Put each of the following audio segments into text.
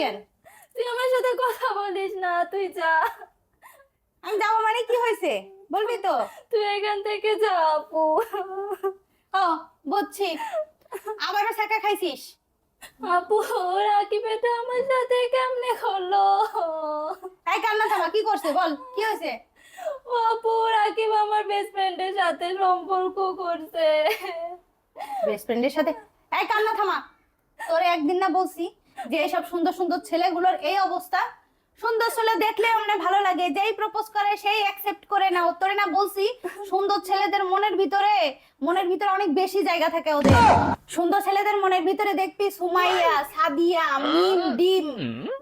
কেন তুই আমার সাথে কথা বলিস না তুই যা। আমি যাব মানে কি হয়েছে? বলবি তো। তুই এখান থেকে যা আপু। ও বুঝছি আবারও শাকা খাইছিস? আপু রাকিবে তো আমার সাথে কেমনে হলো? এই কান্না থামা কি করছে? বল কি হয়েছে? ও আপু রাকিব আমার বেস্ট ফ্রেন্ডের সাথে সম্পর্ক করছে। বেস্ট ফ্রেন্ডের সাথে? এই কান্না থামা তোরে একদিন না বলছি। যে এইসব সুন্দর সুন্দর ছেলেগুলোর এই অবস্থা। সুন্দর ছেলে দেখলে মানে ভালো লাগে। যেই প্রপোজ করে, সেই অ্যাকসেপ্ট করে না তোরে না বলছি, সুন্দর ছেলেদের মনের ভিতরে মনের ভিতরে অনেক বেশি জায়গা থাকে ওদের। সুন্দর ছেলেদের মনের ভিতরে দেখবি সুমাইয়া, সাদিয়া, মিম, ডিম,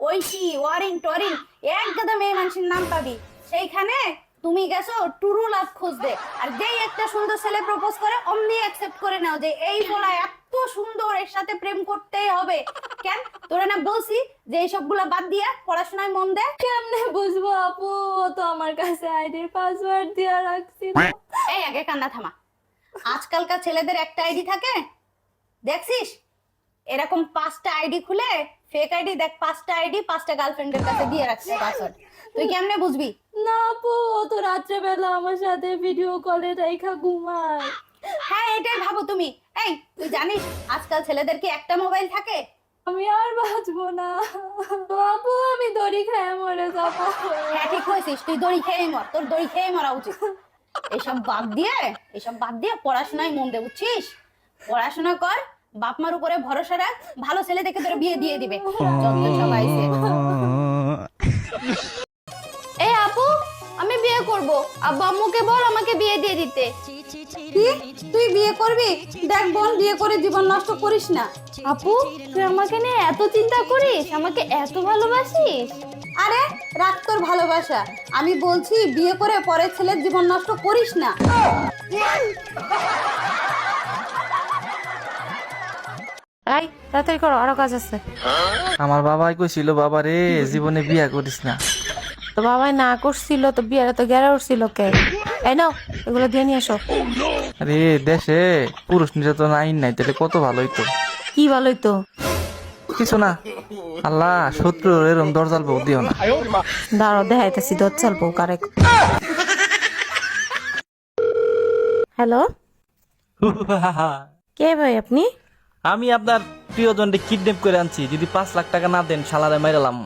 ঐশী ওয়ারিং টরিং এক গাদা মেয়ে মানুষের নাম পাবি। সেইখানে তুমি গেছো টুরু লাভ খুঁজতে। আর যেই একটা সুন্দর ছেলে প্রপোজ করে, অমনি অ্যাকসেপ্ট করে নাও যে এই বলা এত সুন্দর, এর সাথে প্রেম করতেই হবে। কেন? তোরা না বলছি যে বাদ দিয়া পড়াশোনায় মন দে। কেমনে বুঝব আপু? তো আমার কাছে আইডির পাসওয়ার্ড দিয়া রাখছিল এই আগে কান্না থামা। আজকালকার ছেলেদের একটা আইডি থাকে দেখছিস? এরকম পাঁচটা আইডি খুলে ফেক আইডি দেখ পাঁচটা আইডি পাঁচটা গার্লফ্রেন্ডের কাছে দিয়ে রাখছে পাসওয়ার্ড তুই কেমনে বুঝবি? না আপু ও তো রাত্রেবেলা আমার সাথে ভিডিও কলে রেখা ঘুমায়। হ্যাঁ এটাই ভাবো তুমি। এই তুই জানিস আজকাল ছেলেদের কি একটা মোবাইল থাকে? আমি আর বাঁচবো না। বাবু, আমি দড়ি খেয়ে মরে যাব। হ্যাঁ ঠিক হয়েছিস তুই দড়ি খেয়ে মর, তোর দড়ি খেয়ে মরা উচিত। এসব বাদ দিয়ে, এসব বাদ দিয়ে পড়াশোনায় মন দে, বুঝছিস? পড়াশোনা কর, বাপ মার উপরে ভরসা রাখ, ভালো ছেলে দেখে তোর বিয়ে দিয়ে দিবে। যত সব বিয়ে করব? আব্বু আম্মুকে বল আমাকে বিয়ে দিয়ে দিতে। কি? তুই বিয়ে করবি? দেখ বোন বিয়ে করে জীবন নষ্ট করিস না। আপু তুই আমাকে নিয়ে এত চিন্তা করিস? আমাকে এত ভালোবাসিস? আরে রাখ তোর ভালোবাসা। আমি বলছি বিয়ে করে পরের ছেলের জীবন নষ্ট করিস না। এই তাড়াতাড়ি করো আরও কাজ আছে। আমার বাবাই কইছিল বাবা রে জীবনে বিয়া করিস না। তো বাবাই না করছিল তো বিয়ারে তো গেরা উঠছিল কে? এই নাও এগুলো দিয়ে নিয়ে এসো আরে দেশে পুরুষ নির্যাতন আইন নাই তাহলে কত ভালো হইতো? কি ভালোই তো কিছু না। আল্লাহ শত্রু এরম দরজাল বউ দিও না। দাঁড়াও দেখাইতেছি দর চালবো কারে হ্যালো কে ভাই আপনি? আমি আপনার প্রিয়জনকে কিডন্যাপ করে আনছি। যদি পাঁচ লাখ টাকা না দেন শালারে মাইরালাম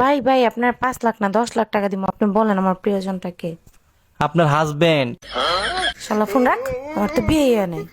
ভাই ভাই আপনার পাঁচ লাখ না দশ লাখ টাকা দিব আপনি বলেন আমার প্রিয়জনটা কে আপনার হাজবেন্ড শালা ফোন রাখ। আমার তো বিয়ে নেই।